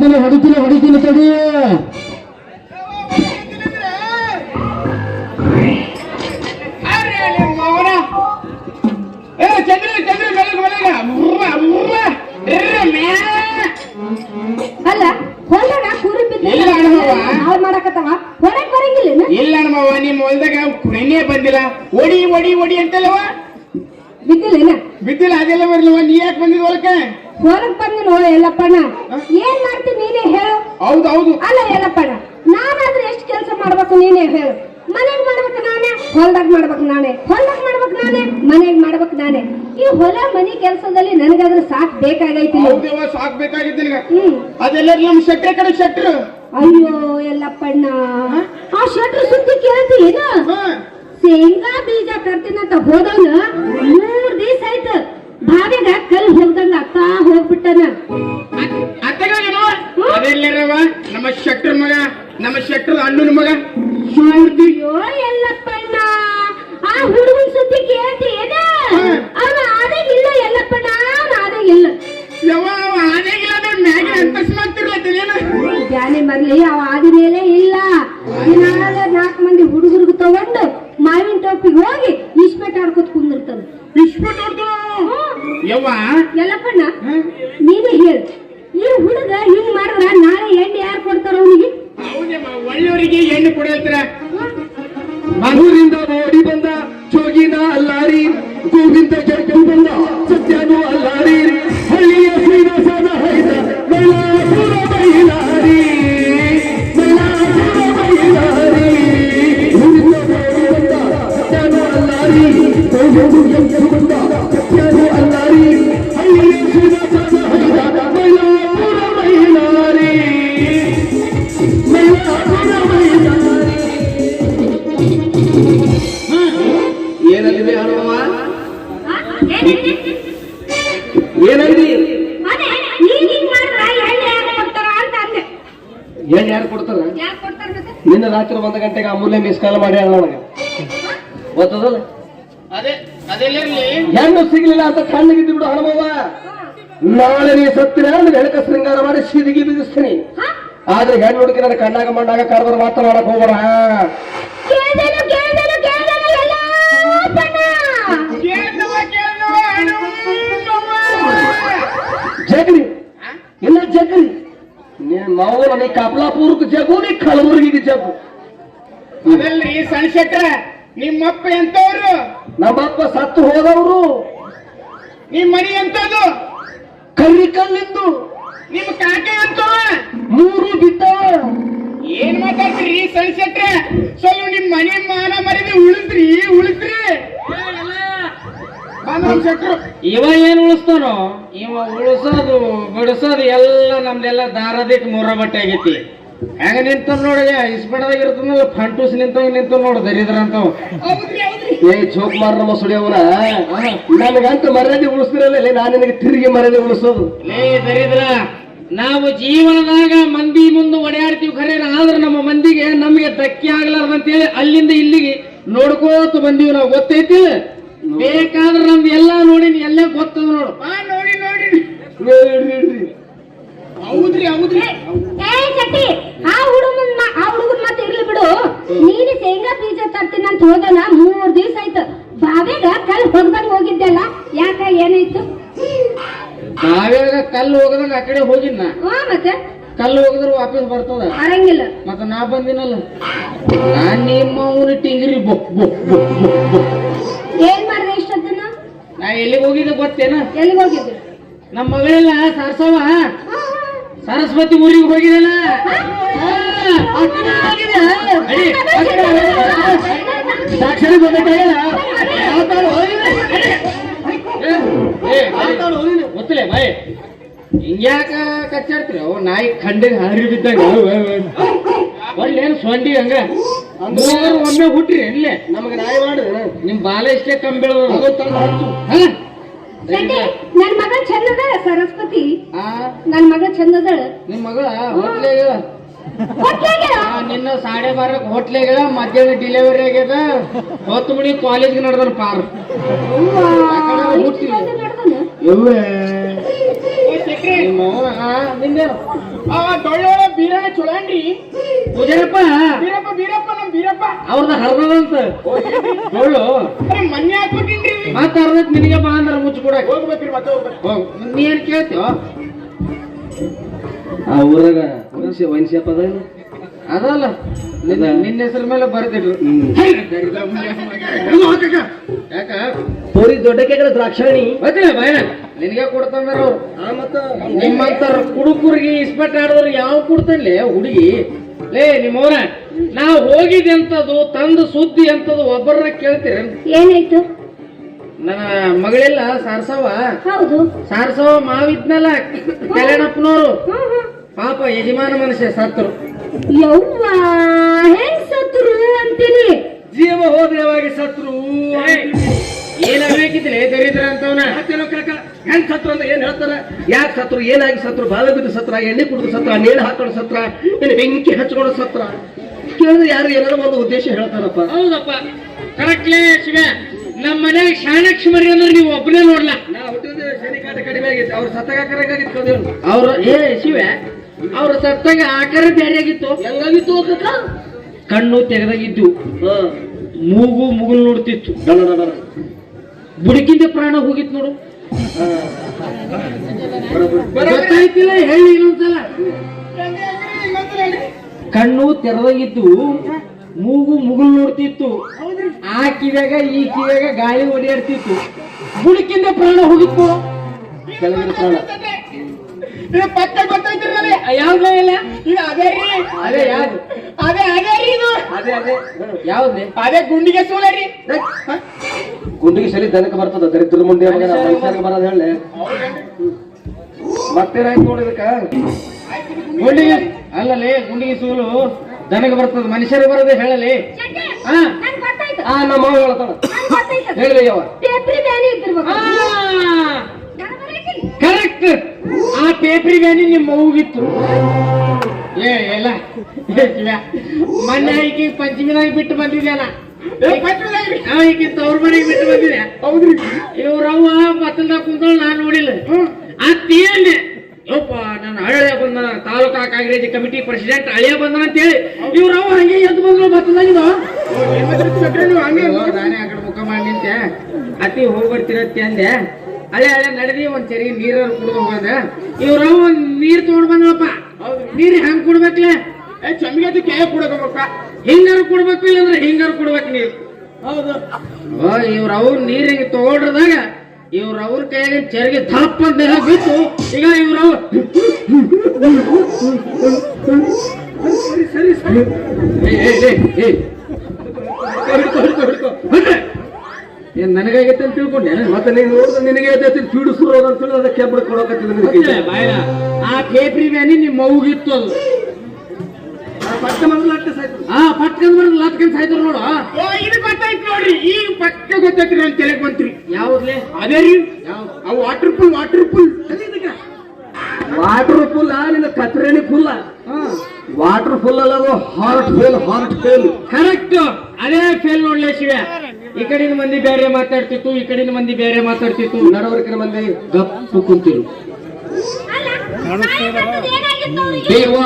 ಹೊಡಿತೀನಿ ಹೊಡಿತೀನಿ ಹೊಡಿತೀನಿ ತಡಿ. ಅಲ್ಲ ಹೊಲದಾಗ ಕೂರಿ ಇಲ್ಲ ಅಣ್ಣವ್ವ. ಹಾಳು ಮಾಡಕತ್ತವ? ಹೊರಗ್ ಬರಂಗಿಲ್ಲ ಇಲ್ಲ ನಮ್ಮವ್ವ ನಿಮ್ಮ ಹೊಲ್ದಾಗ ಕುಣಿನೇ ಬಂದಿಲ್ಲ. ಒಡಿ ಒಡಿ ಒಡಿ ಅಂತಲ್ಲವ ಬಿದ್ದಿಲ್ಲ ಬಿದ್ದಿಲ್ಲ ಅದೆಲ್ಲ ಬರ್ಲವ ನೀ ಯಾಕೆ ಬಂದಿದ್ ಹೊಲಕ್ಕೆ? ಹೊರಗ್ ಬಂದು ನೋಡ ಎಲ್ಲಪ್ಪಣ್ಣ ಏನ್ ಮಾಡ್ತೀನಿ ನೀನೇ ಹೇಳು. ಹೌದು ಹೌದು. ಅಲ್ಲ ಎಲ್ಲಪ್ಪಣ್ಣ ನಾನಾದ್ರೆ ಎಷ್ಟು ಕೆಲಸ ಮಾಡ್ಬೇಕು ನೀನೇ ಹೇಳು. ಮನೆಗ್ ಮಾಡ್ಬೇಕು ನಾನೇ ಹೊಲ್ದಾಗ ಮಾಡ್ಬೇಕು ನಾನೇ. ಹೊಲ್ದಾಗ ಮಾಡ್ಬೇಕು ನಾನೇ ಮನೆಗ್ ಮಾಡ್ಬೇಕು ನಾನೇ. ಈ ಹೊಲ ಮನಿ ಕೆಲಸದಲ್ಲಿ ನನಗಾದ್ರೆ ಸಾಕ್ ಬೇಕಾಗೈತಿ ಸಾಕ್ ಅದೆಲ್ಲ ನಮ್ಮ ಶೆಟ್ರೆ ಕಡೆ ಶೆಟ್ರು. ಅಯ್ಯೋ ಎಲ್ಲಪ್ಪಣ್ಣ ಆ ಶೆಟ್ರು ಸುದ್ದಿ ಕೇಳ್ತಿ ಶೇಂಗಾ ಬೀಜ ತರ್ತೀನಂತ ಹೋದವನ. 真的 ಯವ್ವ? ಎಲ್ಲಪ್ಪಣ್ಣ ನೀನೇ ಹೇಳು. ಈ ಹುಡುಗ ಹಿಂಗ್ ಮಾಡಿದ್ರ ನಾಳೆ ಎಣ್ಣೆ ಯಾರು ಕೊಡ್ತಾರ ಅವನಿಗೆ? ಒಳ್ಳೆಯವರಿಗೆ ಹೆಣ್ಣು ಕೊಡಿರ್ತಾರ ಊರಿಂದ ಓಡಿ ಬಂದ ಜೋಗಿನ ಅಲ್ಲಾರಿ. ಗೋವಿಂದ ಜಗ್ಗು ಬಂದ ಸತ್ಯನು ಅಲ್ಲಾರಿ. ಹಳ್ಳಿಯ ಶ್ರೀನಿವಾಸನ ಹರಿದ ಓಡಿ ಬಂದ ಸತ್ಯನು ಅಲ್ಲಾರಿ. ಗೋವಿಂದ ಕೆಟ್ಟು ಬಂದ ನಿನ್ನ ರಾತ್ರಿ ಒಂದು ಗಂಟೆಗೆ ಅಮೂಲ್ಯ ಮಿಸ್ ಕಾಲ್ ಮಾಡಿ ನನಗೆ ಗೊತ್ತದಲ್ಲ ಅದೇ ಅದೆಲ್ಲಿರ್ಲಿ ಹೆಣ್ಣು ಸಿಗ್ಲಿಲ್ಲ ಅಂತ ಕಣ್ಣಿಗಿದ್ದು ಬಿಡು ಹನುಮವ್ವ ನಾಳೆ ನೀ ಸತ್ತಿರ ಅಂದ್ರೆ ಹೆಣಕ ಶೃಂಗಾರ ಮಾಡಿ ಸಿದಿಗಿ ಬಿಗಿಸ್ತೀನಿ ಹಾ? ಆದ್ರೆ ಹೆಣ್ಣು ಹುಡುಗಿ ನನ್ನ ಕಣ್ಣಾಗ ಮಣ್ಣಾಗ ಕರೆದ್ರೆ ಮಾತ್ರ ಮಾಡಕ್ ಹೋಗ್ಬೇಡ ಕೇಳ್ದೇನು, ಕೇಳ್ದೇನು, ಕೇಳ್ದೇನು ಎಲ್ಲ ಬಣ್ಣ. ಕೇಳ್ದವ ಕೇಳ್ದವ ಹನುಮವ್ವ. ಜಗಲಿ ಇಲ್ಲ ಜಗಲಿ ನೀನ್ ಮಾವು ನೀ ಕಮಲಾಪುರಕ್ಕೆ ಜಗು ನೀ ಕಲಬುರಗಿಗೆ ಜಗು ಅದಲ್ರಿ ಸಣ್ಣ ಶೆಟ್ರ ನಿಮ್ಮಪ್ಪ ಎಂತವ್ರು? ನಮ್ಮಪ್ಪ ಸತ್ತು ಹೋದವ್ರು ನಿಮ್ ಮನಿ ಎಂತದು? ಕರಿ ಕಲ್ಲಿಂದು ನಿಮ್ ಕಾಕೆ ಅಂತ ಮೂರು ಬಿತ್ತ ಏನ್ ಮಾತಾಡ್ತೀರಿ ಸಣ್ಣ ಶೆಟ್ರ ಸ್ವಲ್ಪ ನಿಮ್ ಮನಿ ಮಾನ ಮರಿದಿ ಉಳಿದ್ರಿ ಉಳಿದ್ರಿ. ಇವ ಏನ್ ಉಳಿಸ್ತಾನೋ? ಇವ ಉಳಿಸೋದು ಬಿಡಿಸೋದು ಎಲ್ಲ ನಮ್ದೆಲ್ಲ ದಾರದಿಟ್ಟು ಮೂರ ಬಟ್ಟೆ ಆಗೈತಿ. ಹೆಂಗ ನಿಂತ ನೋಡಿ ಇಸ್ಪಡದಾಗ ಇರ್ತದಲ್ಲ ಫಂಟೂಸ್ ನಿಂತವ್ ನಿಂತ ನೋಡು ದರಿದ್ರಂತವ್ ಹೌದ್ರಿ ಏ ಚೋಕ್ ಮಾರ ನಮ್ಮ ಸುಡಿಯವನ. ನನಗಂತ ಮರ್ಯಾದೆ ಉಳಿಸ್ತಿರಲ್ಲ ನಾನು ನಿನಗೆ ತಿರುಗಿ ಮರ್ಯಾದೆ ಉಳಿಸೋದು. ಏ ದರಿದ್ರ ನಾವು ಜೀವನದಾಗ ಮಂದಿ ಮುಂದೆ ಒಡೆಯಾಡ್ತೀವಿ ಖರೆ ಆದ್ರೆ ನಮ್ಮ ಮಂದಿಗೆ ನಮಗೆ ಧಕ್ಕೆ ಆಗ್ಲಾರ್ದಂತೇಳಿ ಅಲ್ಲಿಂದ ಇಲ್ಲಿಗೆ ನೋಡ್ಕೋತ ಬಂದೀವಿ ನಾವು. ಗೊತ್ತೈತಿ? ಬೇಕಾದ್ರೆ ನಮ್ದು ಎಲ್ಲಾ ನೋಡಿ ಎಲ್ಲ ಗೊತ್ತದ ನೋಡು. ಬಾ ನೋಡಿ ನೋಡಿ. ಹೌದ್ರಿ ಹೌದ್ರಿ ಏ ಚಟ್ಟಿ ಆ ಹುಡುಗನ್ ಮ- ಆ ಹುಡುಗನ್ ಬಿಡು ನೀನು ಶೇಂಗಾ ಬೀಜ ತರ್ತೀನಿ ಅಂತ ಹೋದನ ಮೂರ್ ದಿವ್ಸ ಆಯ್ತು. ಬಾವಿಗ ಕಲ್ ಹೋಗಿದ್ದೆ ಹೋಗಿದ್ದೆಲ್ಲ ಯಾಕ ಏನಾಯ್ತು? ಬಾವೇಗ ಕಲ್ಲು ಹೋಗದಂಗ ಆ ಕಡೆ ಹೋಗಿದ್ನ. ಹಾ ಮತ್ತೆ? ಕಲ್ಲು ಹೋಗಿದ್ರೆ ವಾಪಸ್ ಬರ್ತದ. ಬರಂಗಿಲ್ಲ ಮತ್ತೆ ನಾ ಬಂದಿನಲ್ಲ. ನಾ ನಿಮ್ಮ ಊರಿ ಟಿಂಗ್ರಿ ಬೊಕ್ ಬೊಕ್ ಬೊಕ್ ಬೊಕ್ ಬೊಕ್. ಏನ್ ಮಾಡ್ದೆ ಇಷ್ಟೊತ್ತನ ನಾ ಎಲ್ಲಿಗೆ ಹೋಗಿದ್ದೆ ಗೊತ್ತೇನ? ಎಲ್ಲಿಗೆ ಹೋಗಿದ್ದೆ? ನಮ್ಮ ಮಗಳೆಲ್ಲ ಸಾರ್ಸವ ಸರಸ್ವತಿ ಊರಿಗೆ ಹೋಗಿದಲ್ಲ. ಸಾಕ್ಷರಿ ಗೊತ್ತಾಗಿಲ್ಲ ಗೊತ್ತಿಲ್ಲ ಬಾಯ್ ಹಿಂಗ್ಯಾಕ ಕಚ್ಚಾಡ್ತೀರಿ ಅವ್ ನಾಯಿ ಖಂಡಿಗೆ ಹರಿ ಬಿದ್ದಂಗ ಒಳ್ಳೇನು ಸೊಂಡಿ ಹಂಗ ಮೂವರು ಒಮ್ಮೆ ಹುಟ್ಟ್ರಿ ಇಲ್ಲೇ ನಮಗೆ ನಾಯಿ ಮಾಡಿ ನಿಮ್ ಬಾಲ ಇಷ್ಟೇ ಕಮ್ಮಿ ಬೆಳೆದ ನನ್ ಮಗ ಚಂದದ ಸರಸ್ವತಿ. ಆ? ನನ್ ಮಗ ಚಂದದ. ನಿಮ್ ಮಗಳ? ನಿನ್ನ ಸಾಡೆ ಬಾರಕ್ ಹೋಟ್ಲಾಗ ಮಧ್ಯಾಹ್ನ ಡಿಲಿವರಿ ಆಗ್ಯದ. ಹೊತ್ತು ಮಣಿ ಕಾಲೇಜ್ಗೆ ನಡೆದ್ರ ಪಾರ್ ಬೀರಣ್ಣ ಚೊಳನ್ರಿ ಪೂಜಾರಪ್ಪ. ಬೀರಪ್ಪ ಬೀರಪ್ಪ ನಮ್ ಬೀರಪ್ಪ. ಅವ್ರದ ಹರ್ದಂತ ಅರೆ ಮೊನ್ನೆ ಹಾಕ್ಬಿಟ್ಟಿನ್ರಿ. ಮತ್ತ ಅರ್ಧಕ್ ನಿನಗೆ ಬಾ ಅಂದ್ರೆ ಮುಚ್ಚು ಕೂಡ ಹೋಗ್ಬೇಕ್ರಿ ಮತ್ತೆ ಹೋಗ್ಬೇಕು ನೀನ್ ಕೇಳ್ತೀವ ಆ ಊರಾಗ ವೈನ್ ಶಾಪ್ ಅದ? ಅದಲ್ಲ ನಿನ್ನ ನಿನ್ನ ಹೆಸರ ಮೇಲೆ ಬರ್ದಿಡ್ರು ಯಾಕ? ಪೂರಿ ದೊಡ್ಡ ಕೆಗಡ ದ್ರಾಕ್ಷಾಣಿ ಬರ್ತೇನೆ ನಿನಗೆ ಕೊಡ್ತಂದ್ರ ಅವ್ರು. ಆ ಮತ್ತ? ನಿಮ್ಮಂತರ ಕುಡುಕುರಿಗೆ ಇಸ್ಪೆಟ್ ಆಡೋರು ಯಾವ ಕೊಡ್ತಾನೆ ಹುಡುಗಿ? ಲೇ ನಿಮ್ಮವ್ರ ನಾ ಹೋಗಿದ್ದೆ ಅಂತದು ತಂದು ಸುದ್ದಿ ಅಂತದು ಒಬ್ಬರನ್ನ ಕೇಳ್ತೀರಿ? ಏನಾಯ್ತು? ನನ್ನ ಮಗಳೆಲ್ಲ ಸಾರಸವ ಹೌದು. ಸಾರ್ಸವ ಮಾವಿದ್ನಲ್ಲ ಕಲ್ಯಾಣಪ್ಪನವರು. ಪಾಪ ಯಜಮಾನ ಮನುಷ್ಯ ಸತ್ರು ಯವ್ವ ಹೆಂಗ್ ಸತ್ರು ಅಂತೀನಿ? ಜೀವ ಹೋದ್ರವಾಗಿ ಸತ್ರು ಏನಾಗಬೇಕಿದ್ರೆ ದರಿದ್ರ ಅಂತವನ. ಕಾಕ ಹೆಂಗ್ ಸತ್ರು ಅಂತ ಏನ್ ಹೇಳ್ತಾರ? ಯಾಕೆ ಸತ್ರು ಏನಾಗಿ ಸತ್ರು ಬಾಲ ಬಿದ್ದು ಸತ್ರ ಎಣ್ಣೆ ಕುಡಿದು ಸತ್ರ ನೀರು ಹಾಕೊಂಡು ಸತ್ರ ಏನ್ ಬೆಂಕಿ ಹಚ್ಕೊಂಡು ಸತ್ರ. ಕೇಳಿದ್ರೆ ಯಾರು ಏನಾದ್ರು ಒಂದು ಉದ್ದೇಶ ಹೇಳ್ತಾರಪ್ಪ. ಹೌದಪ್ಪ. ಕರೆಕ್ಟ್ಲೇ ಶಿವ ನಮ್ಮ ಮನ್ಯಾಗ ಶಾಣಕ್ಷಮರಿ ಅಂದ್ರೆ ನೀವು ಒಬ್ಬನೇ ನೋಡ್ಲಾ? ನಾ ಶನಿ ಶನಿಕಾಟ ಕಡಿಮೆ ಆಗಿತ್ತು. ಅವ್ರು ಸತ್ತಾಗಿತ್ತು ಅವ್ರು ಏ ಶಿವ ಅವ್ರ ಸತ್ತಾಗ ಆಕಾರ ಬೇರೆ ಆಗಿತ್ತು. ಹೆಂಗಾಗಿತ್ತು ಕಣ್ಣು ತೆಗೆದಾಗಿದ್ದು ಹಾ. ಮೂಗು ಮುಗುಲ್ ನೋಡ್ತಿತ್ತು. ಬುಡಕಿಂದ ಪ್ರಾಣ ಹೋಗಿತ್ತು ನೋಡು. ಗೊತ್ತಾಯ್ತಿಲ್ಲ ಹೇಳಿ ಇನ್ನೊಂದ್ಸಲ. ಕಣ್ಣು ತೆರೆದಾಗಿತ್ತು ಮೂಗು ಮುಗುಲ್ ನೋಡ್ತಿತ್ತು. ಆ ಕಿವ್ಯಾಗ ಈ ಕಿವ್ಯಾಗ ಗಾಳಿ ಓಡಾಡ್ತಿತ್ತು. ಬುಡಕಿಂದ ಪ್ರಾಣ ಹೋಗಿತ್ತು. ಪ್ರಾಣ. ಇದು ಪಕ್ಕ ಗೊತ್ತಾಯ್ತಿರಲ್ಲ? ಯಾವ್ದೇ ಇಲ್ಲ? ಇದು ಅದೇ ರೀ. ಅದೇ ಯಾವ್ದು? ಅದೇ ಅದೇ ರೀ ಇದು. ಅದೇ ಅದೇ. ಯಾವ್ದೇ? ಅದೇ ಗುಂಡಿಗೆ ಸೂಲ ರೀ. ಗುಂಡಿಗೆ ಸಲಿ ದನಕ್ಕೆ ಬರ್ತದ ದರಿದ್ರ ಮುಂದೆ ಬರೋದು ಹೇಳಿ. ಮತ್ತೇನಾಯ್ತು ನೋಡಿದಕ್ಕ ಗುಂಡಿಗೆ ಅಲ್ಲಲೇ ಗುಂಡಿಗೆ ಸೂಲು ದನಕ್ಕೆ ಬರ್ತದ ಮನುಷ್ಯರಿಗೆ ಬರೋದೇ ಹೇಳಲಿ ಹಾ. ಗೊತ್ತಾಯ್ತು. ಆ ನಮ್ಮ ಮಾವ ಹೇಳ್ತಾಳ ಹೇಳಿ ಯಾವ. ಕರೆಕ್ಟ್ ಆ ಪೇಪರ್ ವ್ಯಾನಿ ನಿಮ್ಮ ಮಗುಗಿತ್ತು. ಏ ಎಲ್ಲ. ಮೊನ್ನೆ ಈಕಿ ಪಂಚಮಿನಾಗ ಬಿಟ್ಟು ಬಂದಿದ್ಯಲ್ಲ. ಈಕಿ ತವ್ರ ಮನೆಗೆ ಬಿಟ್ಟು ಬಂದಿದೆ. ಹೌದ್ರಿ. ಇವ್ರವ್ವ ಬತ್ತಲ್ದಾಗ ಕುಂತಳು ನಾನು ನೋಡಿಲ್ಲ. ಅತ್ತೇನೆ ಯಪ್ಪ ನನ್ನ ಹಳೆಯ ಬಂದ ತಾಲೂಕಾ ಕಾಂಗ್ರೆಸ್ ಕಮಿಟಿ ಪ್ರೆಸಿಡೆಂಟ್ ಹಳೆಯ ಅಂತ ಹೇಳಿ ಇವ್ರವ್ವ ಹಂಗೆ ಎದ್ದು ಬಂದ್ರು ಬತ್ತಲ್ದಾಗಿದ ಹಂಗೆ ನಾನೇ ಆ ಕಡೆ ಮುಖ ಮಾಡಿ ನಿಂತೆ. ಅತಿ ಹೋಗ್ಬರ್ತಿರತ್ತೆ ಅಂದೆ. ಹಳೆ ಹಳೆ ನಡೆದಿ ಒಂದ್ ಸರಿ ನೀರಾರು ಕುಡ್ದು ಹೋಗದ ಇವ್ರ ಒಂದ್ ನೀರ್ ತಗೊಂಡ್ ಬಂದ್ರಪ್ಪ. ನೀರ್ ಹೆಂಗ್ ಕುಡ್ಬೇಕ್ಲೆ? ಏ ಕೈ ಕುಡ್ಕೋಬೇಕ ಹಿಂಗಾರು ಕುಡ್ಬೇಕು ಇಲ್ಲಂದ್ರೆ ಹಿಂಗಾರು ಕೊಡ್ಬೇಕು ನೀರು ಹೌದು. ಇವ್ರ ಅವ್ರ ನೀರಿಗೆ ತಗೊಂಡ್ರದಾಗ ಇವ್ರ ಅವ್ರ ಕೈಯಾಗ ಚರಿಗೆ ದಪ್ಪ ಅಂತ ಬಿತ್ತು. ಈಗ ಇವ್ರ ಸರಿ ಸರಿ ಸರಿ. ಏನ್ ನನಗಾಗೈತೆ ಅಂತ ತಿಳ್ಕೊಂಡೆ? ಮತ್ತೆ ನೀನು ನೋಡಿದ್ರೆ ನಿನಗೆ ಎದ್ದೈತಿ ಪೀಡಿಸ್ರು ಅಂತ ಹೇಳಿದ್ರೆ ಅದಕ್ಕೆ ಕೆಬ್ಬಳ ಕೊಡೋಕತ್ತಿದ್ರೆ ಬಾಯ ಆ ಕೇಪ್ರಿ ವ್ಯಾನಿ ನಿಮ್ಮ ಮಗುಗಿತ್ತು ಅದು. ಪಕ್ಕ ಮೊದಲು ಅಟ್ಟೆ ಸಾಯ್ತು ಆ ಪಟ್ಕಂದ್ ಬರೋದು ಲತ್ಕಂದ್ ಸಾಯ್ತಾರ ನೋಡು ಓ ಇದು ಗೊತ್ತಾಯ್ತು ನೋಡ್ರಿ ಈಗ ಪಕ್ಕ ಗೊತ್ತೈತ್ರಿ ನನ್ ತಲೆಗೆ ಬಂತ್ರಿ. ಯಾವ್ದ್ಲೆ? ಅದೇ ರೀ ಅವು water full water full water full ನಿನ್ನ ಕತ್ರೇಣಿ ಫುಲ್ ವಾಟರ್ ಫುಲ್ ಅಲ್ಲ ಅದು heart fail heart fail correct ಅದೇ ಫೇಲ್ ನೋಡ್ಲೇ ಶಿವ ಈ ಕಡಿನ ಮಂದಿ ಬೇರೆ ಮಾತಾಡ್ತಿತ್ತು, ಈ ಕಡಿನ ಮಂದಿ ಬೇರೆ ಮಾತಾಡ್ತಿತ್ತು ನಡವರ್ಕಿನ ಮಂದಿ ಗಪ್ಪು ಕುಂತಿರು? ದೇವ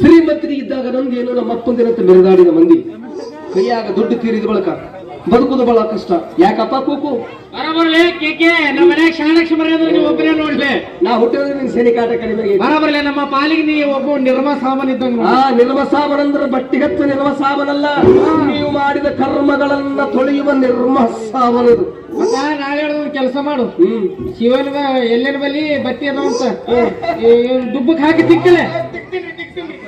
ಶ್ರೀಮಂತರಿ ಇದ್ದಾಗ ನಮ್ದೇನು ನಮ್ಮ ಅಪ್ಪಂದಿನಂತ ಮೆರೆದಾಡಿದ ಮಂದಿ ಕೈಯಾಗ ದುಡ್ಡು ತೀರಿದ ಬಳಕ ಬದುಕುದು ಬಹಳ ಕಷ್ಟ. ಯಾಕಪ್ಪ ಕೂಕು? ಬರಬರ್ಲೆ ಕೇಕೆ ನಮ್ಮ ಮನ್ಯಾಗ ಶಾಣಕ್ಷ ಮರ್ಯಾದ್ರೆ ನೀವು ಒಬ್ಬರೇ ನೋಡ್ಲೆ. ನಾ ಹುಟ್ಟಿದ್ರೆ ನಿನ್ ಸೆನಿಕಾಟ ಕಡಿಮೆ. ಬರಬರ್ಲೆ ನಮ್ಮ ಪಾಲಿಗೆ ನೀ ಒಬ್ಬ ನಿರ್ಮ ಸಾಮನ್ ಇದ್ದಂಗ ಆ ನಿರ್ಮ ಬಟ್ಟಿ ಬಟ್ಟಿಗಚ್ಚ ನಿರ್ಮ ಸಾಬನಲ್ಲ. ನೀವು ಮಾಡಿದ ಕರ್ಮಗಳನ್ನ ತೊಳೆಯುವ ನಿರ್ಮ ಸಾಬನದು ಮತ್ತ ನಾಳೆ ಕೆಲಸ ಮಾಡು. ಶಿವನ ಎಲ್ಲೇನ ಬಲಿ ಬತ್ತಿ ಅದ ಅಂತ ದುಬ್ಬಕ್ ಹಾಕಿ ತಿಕ್ಕಲೆ.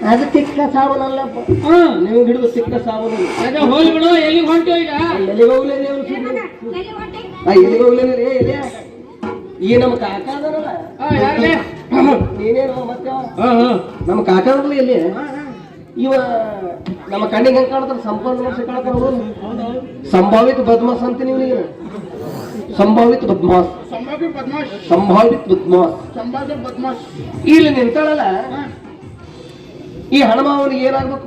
ಅದು ತಿಕ್ಕ ಸಾಬನಲ್ಲಪ್ಪ ಹಾ. ನೀವು ಹಿಡಿದು ಸಿಕ್ಕ ಸಾವನ ಅದೇ ಹೋಗಿ ಬಿಡು ಎಲ್ಲಿಗೆ ಹೊಂಟು ಈಗ? ಎಲ್ಲಿಗೆ ಹೋಗ್ಲೇನೆ ಅವ್ನು. ಎಲ್ಲಿ? ಆ, ಎಲ್ಲಿಗೆ ಹೋಗ್ಲೇನೆ ರೇ ಎಲ್ಲಿಯ? ಈ ನಮ್ಮ ಕಾಕ ಅದರಲ್ಲ? ನೀನೇನು ಮತ್ತೆ ಅವ? ಹಾ ಹಾ. ನಮ್ಮ ಕಾಕ ಅದಲ್ಲ ಎಲ್ಲಿ ಇವ ನಮ್ಮ ಕಣ್ಣಿಗೆ ಹೆಂಗ್ ಕಾಣ್ತಾರ ಸಂಪೂರ್ಣ ವರ್ಷ ಕಾಣ್ತಾರ ಸಂಭಾವಿತ ಬದ್ಮಾಸ್ ಅಂತ ನೀವು ಈಗ ಸಂಭಾವಿತ ಬದ್ಮಾಸ್. ಸಂಭಾವಿತ ಬದ್ಮಾಸ್. ಸಂಭಾವಿತ ಬದ್ಮಾಸ್. ಇಲ್ಲಿ ನಿಂತಾಳಲ್ಲ? ಈ ಹಣಮಾವನಿಗೆ ಏನಾಗ್ಬೇಕು?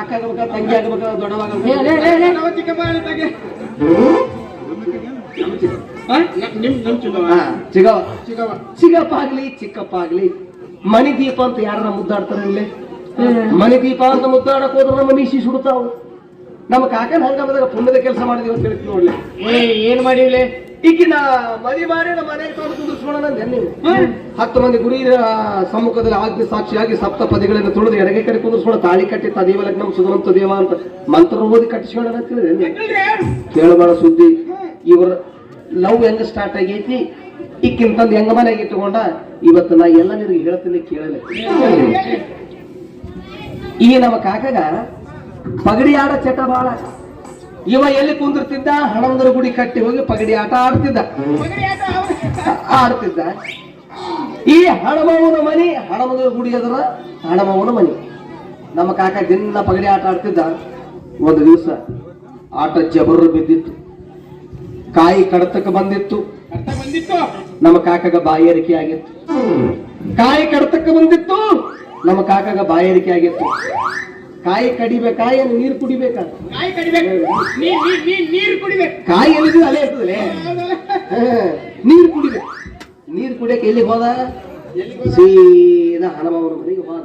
ಅಕ್ಕ ಆಗ್ಬೇಕ ತಂಗಿ ಆಗ್ಬೇಕ ದೊಡ್ಡವಾಗ ಚಿಗಪ್ಪ ಆಗ್ಲಿ ಚಿಕ್ಕಪ್ಪ ಆಗ್ಲಿ ಮನಿ ದೀಪ ಅಂತ ಯಾರನ್ನ ಮುದ್ದಾಡ್ತಾರೆ ಇಲ್ಲಿ? ಮನಿ ದೀಪ ಅಂತ ಮುದ್ದಾಡಕ್ ಹೋದ್ರ ನಮ್ಮ ಮೀಸಿ ನಮ್ ನಮ್ಮ ಕಾಕನ ಬಂದಾಗ ಪುಣ್ಯದ ಕೆಲಸ ಮಾಡಿದೀವಿ ಅಂತ ಹೇಳ್ತೀವಿ ನೋಡ್ಲಿ. ಏ ಏನ್ ಮಾಡಿವ್ಲೆ? ಈಗಿನ ಮದಿ ಮಾಡಿ ನಮ್ಮ ಮನೆಗೆ ತಂದು ನೀವು ಹತ್ತು ಮಂದಿ ಗುರಿ ಸಮ್ಮುಖದಲ್ಲಿ ಆಜ್ಞೆ ಸಾಕ್ಷಿಯಾಗಿ ಸಪ್ತ ಪದಿಗಳನ್ನ ತುಳಿದು ಎಡಗೆ ಕಡೆ ಕುಂದಿಸ್ಕೊಳ್ಳೋ ತಾಳಿ ಕಟ್ಟಿ ತದೇವ ಲಗ್ನ ಸುಧವಂತ ದೇವ ಅಂತ ಮಂತ್ರ ಓದಿ ಕಟ್ಟಿಸೋಣ ಅಂತ ಕೇಳಬೇಡ ಸುದ್ದಿ. ಇವ್ರ ಲವ್ ಹೆಂಗ ಸ್ಟಾರ್ಟ್ ಆಗೈತಿ? ತಂದು ಹೆಂಗ ಮನೆಗೆ ಇಟ್ಟುಕೊಂಡ? ಇವತ್ತು ನಾ ಎಲ್ಲ ನಿನಗೆ ಹೇಳ್ತೀನಿ ಕೇಳಲೆ. ಈ ನಮ್ಮ ಕಾಕಾಗ ಪಗಡಿ ಆಡ ಚಟ ಬಾಳ. ಇವ ಎಲ್ಲಿ ಕುಂದಿರ್ತಿದ್ದ? ಹಣಂದರ ಗುಡಿ ಕಟ್ಟಿ ಹೋಗಿ ಪಗಡಿ ಆಟ ಆಡ್ತಿದ್ದ. ಆಡ್ತಿದ್ದ. ಈ ಹಣಮವನ ಮನಿ ಹಣಮಂದರ ಗುಡಿ ಅದರ ಹಣಮವನ ಮನಿ. ನಮ್ಮ ಕಾಕ ದಿನ ಪಗಡಿ ಆಟ ಆಡ್ತಿದ್ದ. ಒಂದು ದಿವಸ ಆಟ ಜಬರು ಬಿದ್ದಿತ್ತು. ಕಾಯಿ ಕಡತಕ್ಕೆ ಬಂದಿತ್ತು. ನಮ್ಮ ಕಾಕಗ ಬಾಯರಿಕೆ ಆಗಿತ್ತು. ಕಾಯಿ ಕಡತಕ್ಕೆ ಬಂದಿತ್ತು. ನಮ್ಮ ಕಾಕಗ ಬಾಯರಿಕೆ ಆಗಿತ್ತು. ಕಾಯಿ ಕಡಿಬೇಕಾ ಏನು ನೀರು ಕುಡಿಬೇಕಾ ಕಾಯಿ ಕಡಿಬೇಕು. ನೀರು ಕುಡಿಬೇಕು. ಕಾಯಿ ಎಲ್ಲಿದ್ದು ಅಲ್ಲೇ ಇರ್ತದಲೇ ನೀರು ಕುಡಿಬೇಕು. ನೀರು ಕುಡಿಯಕ್ಕೆ ಎಲ್ಲಿ ಹೋದ? ಸೀದಾ ಹನುಮವನ ಮನೆಗೆ ಹೋದ.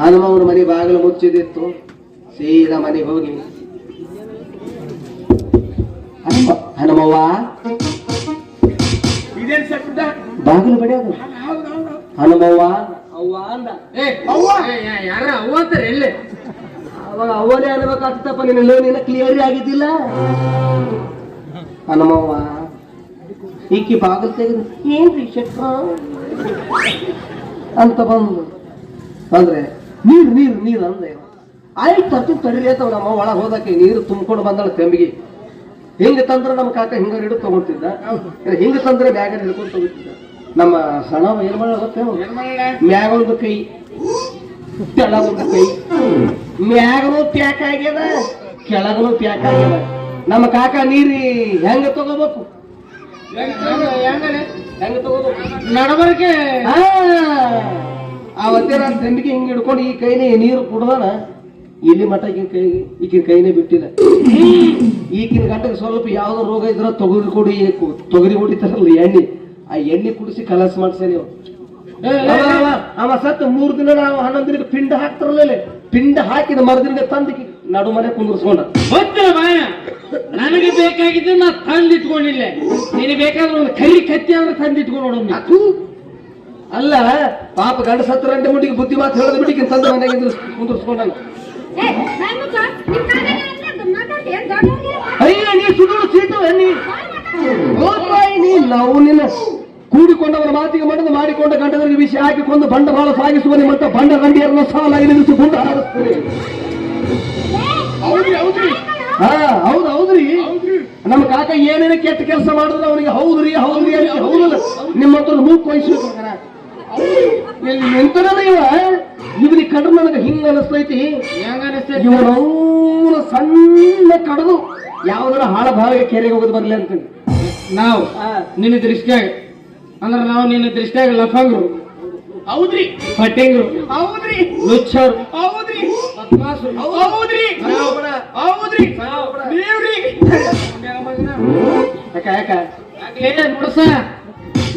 ಹನುಮವನ ಮನೆ ಬಾಗಿಲು ಮುಚ್ಚಿದಿತ್ತು. ಸೀದಾ ಮನೆಗೆ ಹೋಗಿ. ಹನುಮ ಹನುಮವ್ವ? ಬಾಗಿಲು ಬಡಿಯೋದು? ಹನುಮವ್ವ? ಅವ್ವ ಅಂದ. ಏ ಅವ್ವ? ಯಾರ ಅವ್ವ ಅಂತಾರೆ ಎಲ್ಲೇ? ಅವಾಗ ಅವನೇ ಅನ್ಬೇಕಾಗ್ತಪ್ಪ ನಿನ್ನ ನಿನ್ನ ಕ್ಲಿಯರ್ ಆಗಿದ್ದಿಲ್ಲ. ಹನುಮವ್ವ ಈಕಿ ಬಾಗಿಲು ತೆಗೆದು ಏನ್ರಿ ಶೆಟ್ರ? ಅಂತ ಬಂದು ಅಂದ್ರೆ ನೀರು ನೀರು ನೀರು ಅಂದೆ ಆಯ್ತು ತರ್ತೀನಿ ತಡೀರಿ ಅಂತ ನಮ್ಮ ಒಳ ಹೋದಕ್ಕೆ ನೀರು ತುಂಬಿಕೊಂಡು ಬಂದಳ ತೆಂಬಿಗೆ ಹಿಂಗ ತಂದ್ರೆ ನಮ್ಮ ಕಾಕ ಹಿಂಗ ಹಿಡಿದು ತಗೊಳ್ತಿದ್ದ ಹಿಂಗ ತಂದ್ರೆ ಬ್ಯಾಗ್ ಹಿಡ್ಕೊಂಡು ತಗೋತಿದ್ದ. ನಮ್ಮ ಸಣ್ಣ ಏನ್ ಮಾಡೋದು ಗೊತ್ತೇನು? ಮ್ಯಾಗ ಒಂದು ಕೈ ಕೆಳಗೊಂದು ಕೈ. ಮ್ಯಾಗನು ಪ್ಯಾಕ್ ಆಗ್ಯದ ಕೆಳಗನು ಪ್ಯಾಕ್ ಆಗ್ಯದ. ನಮ್ಮ ಕಾಕ ನೀರಿ ಹೆಂಗ ತಗೋಬೇಕು? ಹೆಂಗ ತಗೋಬೇಕು? ನಡಬರ್ಕೆ. ಅವತ್ತೇ ನಾನು ತಂಬಿಗೆ ಹಿಂಗ್ ಹಿಡ್ಕೊಂಡು ಈ ಕೈನೇ ನೀರು ಕುಡ್ದಾನ. ಇಲ್ಲಿ ಮಠ ಈಗಿನ ಕೈ ಈಗಿನ ಕೈನೇ ಬಿಟ್ಟಿಲ್ಲ. ಈಗಿನ ಗಂಟೆಗೆ ಸ್ವಲ್ಪ ಯಾವ್ದೋ ರೋಗ ಇದ್ರ ತೊಗರಿ ಕೊಡಿ ತೊಗರಿ ಹೊಡಿತಾರಲ್ಲ ಎಣ್ಣೆ. ಆ ಎಣ್ಣೆ ಕುಡಿಸಿ ಕಲಸ ಮಾಡ್ಸೇನೆ ನೀವು ಅವ ಸತ್ತು ಮೂರ್ ದಿನ ನಾವು ಹನ್ನೊಂದು ದಿನಕ್ಕೆ ಪಿಂಡ ಹಾಕ್ತಾರಲ್ಲ ಪಿಂಡ ಹಾಕಿದ ಮರದಿಂದ ತಂದು ನಡು ಮನೆ ಕುಂದ್ರಸ್ಕೊಂಡ. ಗೊತ್ತಿಲ್ಲ ಬಾಯ ನನಗೆ ಬೇಕಾಗಿದ್ದು ನಾ ತಂದಿಟ್ಕೊಂಡಿಲ್ಲ. ನೀನು ಬೇಕಾದ್ರೆ ಒಂದು ಕೈ ಕತ್ತಿ ಅಂದ್ರೆ ತಂದಿಟ್ಕೊಂಡು ನೋಡೋದು ಅಲ್ಲ ಪಾಪ ಗಂಡ ಸತ್ತರ ಗಂಟೆ ಮುಟ್ಟಿಗೆ ಬುದ್ಧಿ ಮಾತು ಹೇಳದ ಬಿಟ್ಟಿಗೆ ತಂದ ಮನೆಗೆ ಕುಂದ್ರಸ್ಕೊಂಡ ಅಯ್ಯ ನೀ ಸುಡು ಸೀಟು ನೀ? ಗೋಪಾಯಿ ನೀ ನಾವು ನಿನ್ನ. ಕೂಡಿಕೊಂಡವರ ಮಾತಿಗೆ ಮಣ್ಣು ಮಾಡಿಕೊಂಡ ಗಂಡದಲ್ಲಿ ವಿಷಯ ಹಾಕಿಕೊಂಡು ಬಂಡವಾಳ ಸಾಗಿಸುವ ನಿಮ್ಮಂತ ಬಂಡ ಗಂಡಿಯರನ್ನು ಸಾಲಾಗಿ ನಿಲ್ಲಿಸಿಕೊಂಡು ಹಾ ಹೌದು ಹೌದ್ರಿ. ನಮ್ಮ ಕಾಕ ಏನೇನು ಕೆಟ್ಟ ಕೆಲಸ ಮಾಡಿದ್ರೆ ಅವನಿಗೆ ಹೌದ್ರಿ ಹೌದ್ರಿ ಅಂತ ಹೌದಲ್ಲ. ನಿಮ್ಮ ಹತ್ರ ಮೂಕ್ ವಯಸ್ಸು ಇಲ್ಲಿ ನಿಂತರಲ್ಲ ಇವ ಇವನಿಗೆ ಕಡ್ರ ನನಗೆ ಹಿಂಗ ಅನಿಸ್ತೈತಿ. ಹೆಂಗ ಅನಿಸ್ತೈತಿ? ಇವನು ಸಣ್ಣ ಕಡದು ಯಾವ್ದಾರ ಹಾಳ ಭಾಗ ಕೆರೆಗೆ ಹೋಗೋದು ಬರ್ಲಿ ಅಂತ ನಾವು ನಿನ್ನ ದೃಷ್ಟಿಯಾಗ ಅಂದ್ರೆ ನಾವು ನಿನ್ನ ದೃಷ್ಟಿಯಾಗ ಲಫಂಗ್ರು. ಹೌದ್ರಿ. ಪಟ್ಟಿಂಗ್ರು ಹೌದ್ರಿ. ಲುಚ್ಚರು ಹೌದ್ರಿ. ಬದ್ಮಾಸರು. ಹೌದ್ರಿ. ಹೌದ್ರಿ. ನೀವ್ರಿ ಯಾಕ ಯಾಕ? ಏನ ನೋಡಸ.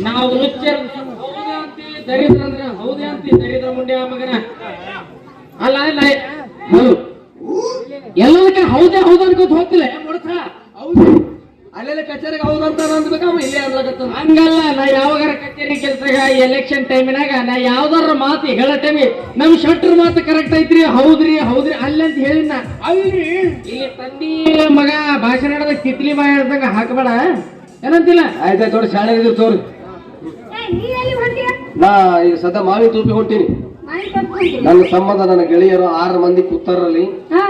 ನಾವು ಲುಚ್ಚರು ಹೌದೇ ಅಂತಿ ದರಿದ್ರ ಅಂದ್ರೆ? ಹೌದೇ ಅಂತಿ ದರಿದ್ರ ಮುಂಡೆ ಆ ಮಗನ? ಅಲ್ಲ ಅಲ್ಲ ಹೌದು. ಎಲ್ಲದಕ್ಕೆ ಹೌದೇ ಹೌದು ಅನ್ಕೋತ ಹೋಗ್ತಿಲ್ಲ ಹೌದ್ರಿ ಅಲ್ಲೆಲ್ಲ ಕಚೇರಿಗೆ ಹೌದಂತ ಅಂದ್ಬೇಕು ಅವ ಇಲ್ಲೇ ಅನ್ಲಾಗತ್ತ ಹಂಗಲ್ಲ ನಾ ಯಾವಾಗಾರ ಕಚೇರಿ ಕೆಲ್ಸಗ ಎಲೆಕ್ಷನ್ ಟೈಮಿನಾಗ ನಾ ಯಾವ್ದಾರ ಮಾತು ಹೇಳೋ ಟೈಮಿ ನಮ್ ಶಟ್ರ್ ಮಾತು ಕರೆಕ್ಟ್ ಐತ್ರಿ ಹೌದ್ರಿ ಹೌದ್ರಿ ಅಲ್ಲಂತ ನಾ. ಅಲ್ರಿ ಇಲ್ಲಿ ತಂದಿ ಮಗ ಭಾಷಣ ಆಡದ ಕಿತ್ಲಿ ಮಾ ಹೇಳ್ದಂಗ ಹಾಕಬೇಡ. ಏನಂತಿಲ್ಲ? ಆಯ್ತಾಯ್ತು ತೋರಿ ಶಾಲೆ ಇದ್ರು ತೋರಿ. ಏ ನೀ ಎಲ್ಲಿ ಹೊಂಟಿಯ? ನಾ ಈಗ ಸದಾ ಮಾವಿ ತೂಪಿ ಹೊಂಟೀನಿ. ನನ್ನ ಸಂಬಂಧ ನನ್ನ ಗೆಳೆಯರು ಆರು ಮಂದಿ ಕೂತಾರಲ್ಲಿ ಹಾ.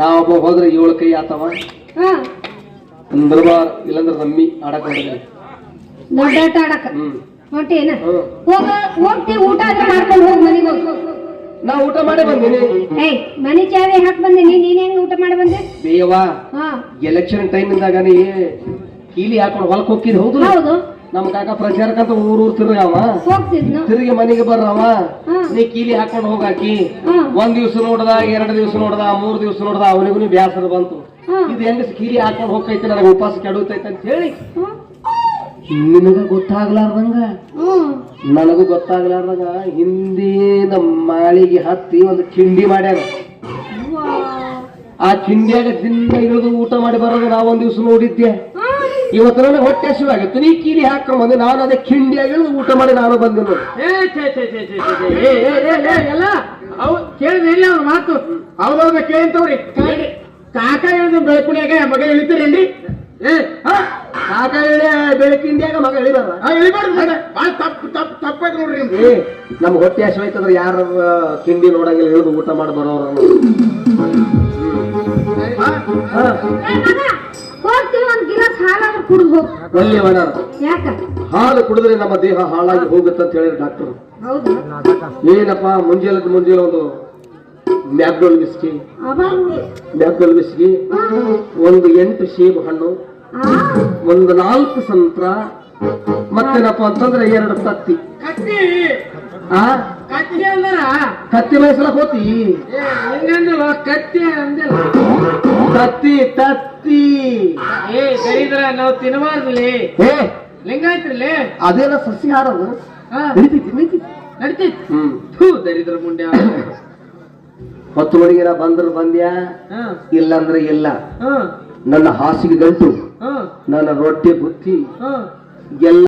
ನಾವೊಬ್ಬ ಹೋದ್ರೆ ಏಳು ಕೈ ಆತವ. ಹಾ ಅಂದ್ರೆ ಬಾರ್ ಇಲ್ಲಂದ್ರೆ ರಮ್ಮಿ ಆಡಕ್ ಹೊರಟಿದ್ದೀನಿ. ದೊಡ್ಡ ಆಡಕ ಹ್ಮ್. ಹೊಂಟೇನ ಹ್ಮ್. ಹೋಗ ಹೋಗ್ತಿ ಊಟ ಆದ್ರೆ ಮಾಡ್ಕೊಂಡು ಹೋಗ್ ಮನೆಗೆ ಹೋಗು. ನಾ ಊಟ ಮಾಡೇ ಬಂದೀನಿ. ಏಯ್ ಮನೆ ಚಾವಿ ಹಾಕ್ ಬಂದಿನಿ. ನೀನ್ ಹೆಂಗ್ ಊಟ ಮಾಡಿ ಬಂದೆ? ಬೇವಾ ಹಾ. ಎಲೆಕ್ಷನ್ ಟೈಮ್ ಇಂದಾಗ ನೀ ಕೀಲಿ ಹಾಕೊಂಡು ಹೊಲಕ್ ಹೋಗಿದ್ ಹೌದು. ಹೌದು. ನಮ್ಮ ಕಾಕ ಪ್ರಚಾರಕ್ಕಂತ ಊರ್ ಊರ್ ತಿರ್ಗಾವ ಹೋಗ್ತಿದ್ನ ತಿರುಗಿ ಮನೆಗೆ ಬರ್ರವ. ನೀ ಕೀಲಿ ಹಾಕೊಂಡು ಹೋಗಾಕಿ. ಒಂದ್ ದಿವ್ಸ ನೋಡ್ದ ಎರಡ್ ದಿವ್ಸ ನೋಡ್ದ ಮೂರ್ ದಿವ್ಸ ನೋಡ್ದ ಅವನಿಗೂ ಬ್ಯಾಸರ ಬಂತು. ಇದು ಹೆಂಗ ಕೀಲಿ ಹಾಕೊಂಡು ಹೋಗ್ತೈತೆ ನನಗೆ ಉಪವಾಸ ಕೆಡುತ್ತೈತೆ ಅಂತ ಹೇಳಿ. ನಿನಗ ಗೊತ್ತಾಗ್ಲಾರ್ದಂಗ? ನನಗೂ ಗೊತ್ತಾಗ್ಲಾರ್ದಂಗ ಹಿಂದಿ ನಮ್ಮ ಮಾಳಿಗೆ ಹತ್ತಿ ಒಂದು ಕಿಂಡಿ ಮಾಡ್ಯಾರ ಆ ಕಿಂಡಿಯಾಗ ದಿನ ಇಳಿದು ಊಟ ಮಾಡಿ ಬರೋದು ನಾವೊಂದ್ ದಿವ್ಸ ನೋಡಿದ್ದೆ. ಇವತ್ತು ನನಗೆ ಹೊಟ್ಟೆ ಹಸಿವಾಗಿತ್ತು. ನೀ ಕೀಲಿ ಹಾಕೊಂಡ್ ಬಂದೆ. ನಾನು ಅದೇ ಕಿಂಡಿಯಾಗಿ ಇಳಿದು ಊಟ ಮಾಡಿ ನಾನು ಬಂದೆ ನೋಡಿ. ಏ ಛೇ ಛೇ ಛೇ ಛೇ ಛೇ, ಛೇ. ಏ ಏ ಏ ಏ, ಎಲ್ಲ? ಅವ್ ಕೇಳಿದ್ರೆ ಎಲ್ಲಿ ಅವ್ರ ಮಾತು. ಅವ್ರ ಕೇಳಿಂತವ್ರಿ. ಕಾಕ ಹೇಳಿದ ಬೆಳಕುಡಿಯಾಗ ಮಗ ಇಳಿತೀರೇನ್ರಿ ಏ ಹ? ಕಾಕ ಹೇಳಿ ಬೆಳಕಿಂಡಿಯಾಗ ಮಗ ಇಳಿಬಾರ ಇಳಿಬಾರ್ದು. ಭಾಳ ತಪ್ಪು ತಪ್ಪು ತಪ್ಪಾಯ್ತು ನೋಡ್ರಿ ನಮ್ಗೆ ಹೊಟ್ಟೆ ಹಸಿವಾಯ್ತಂದ್ರೆ ಯಾರ ಕಿಂಡಿ ನೋಡಂಗಿಲ್ಲ ಇಳಿದು ಊಟ ಮಾಡಿ ಬರೋರು ಹೋಗ್ತೀವಿ ಒಂದ್ ಗಿಲಾಸ್ ಹಾಲಾದ್ರೂ ಕುಡ್ದು ಹೋಗ್ ಒಳ್ಳೆ ಮಾಡಾರ? ಯಾಕ? ಹಾಲು ಕುಡಿದ್ರೆ ನಮ್ಮ ದೇಹ ಹಾಳಾಗಿ ಹೋಗುತ್ತೆ ಅಂತ ಹೇಳಿದ್ರು ಡಾಕ್ಟರ್. ಹೌದು? ಏನಪ್ಪ ಮುಂಜಾನೆ ಮುಂಜಾನೆ ಒಂದು ಮ್ಯಾಕ್ಡೋಲ್ ಮಿಸ್ಕಿ ಅವಾಗ ಮ್ಯಾಕ್ಡೋಲ್ ವಿಸ್ಕಿ ಒಂದು ಎಂಟು ಸೇಬು ಹಣ್ಣು ಒಂದು ನಾಲ್ಕು ಸಂತ್ರ ಮತ್ತೇನಪ್ಪ ಅಂತಂದ್ರೆ ಎರಡು ತತ್ತಿ? ಆ? ಕತ್ತಿ ಅಂದಾರ? ಕತ್ತಿ ಮೈಸಲ ಹೋತಿ. ಹಿಂಗಂದಿಲ್ಲ ಕತ್ತಿ ಅಂದಿಲ್ಲ. ತತ್ತಿ ತತ್ತಿ. ಏ ದರಿದ್ರ ನಾವು ತಿನ್ನಬಾರ್ದಲ್ಲಿ ಏ. ಲಿಂಗಾಯ್ತ್ರಲ್ಲಿ? ಅದೇನ ಸಸ್ಯಾಹಾರ ಅದು? ಹಾ. ನಡೀತೈತಿ ನಡೀತೈತಿ. ನಡ್ತೈತಿ. ದರಿದ್ರ ಮುಂಡೆ ಹೊತ್ತು ಮಡಿಗೆರ ಬಂದ್ರ ಬಂದ್ಯಾ? ಹಾ. ಇಲ್ಲಂದ್ರೆ ಇಲ್ಲ. ಹಾ. ನನ್ನ ಹಾಸಿಗೆ ಗಂಟು. ಹಾ. ನನ್ನ ರೊಟ್ಟಿ ಬುತ್ತಿ. ಹಾ. ಎಲ್ಲ